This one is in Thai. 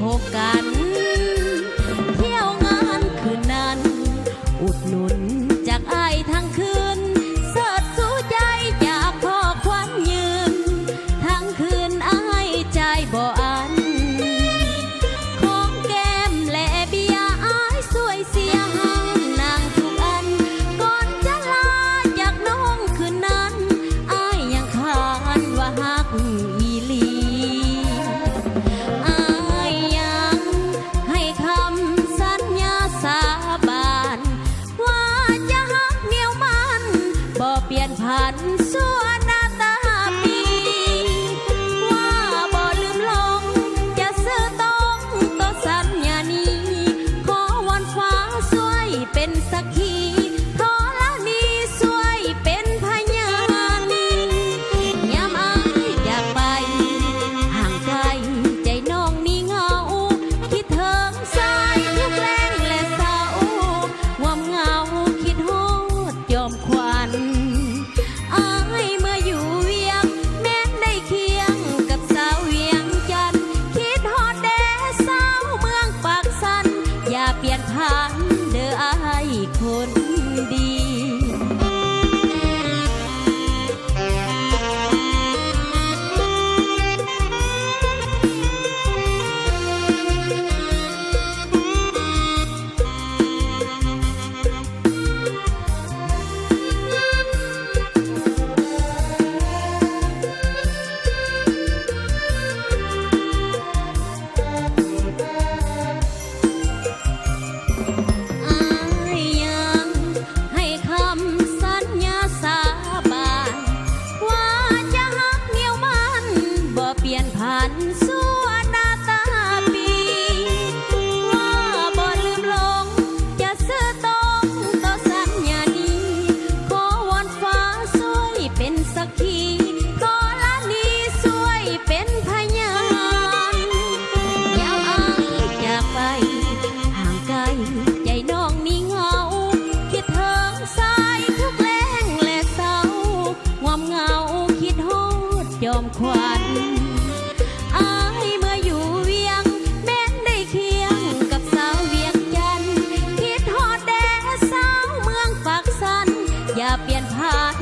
พบกัน เที่ยวงานคืนนั้น อุดหนุนจากอายทั้งคืน เสิร์สู้ใจจากพ่อควันยืน ทั้งคืนอายใจบ่อัน ของแก้มและเบียไอสวยเสียหังนางทุกอัน ก่อนจะลาจากน้องคืนนั้นไอยังคานว่าหัก hạt คนดี อย่าเปลี่ยนผ่าน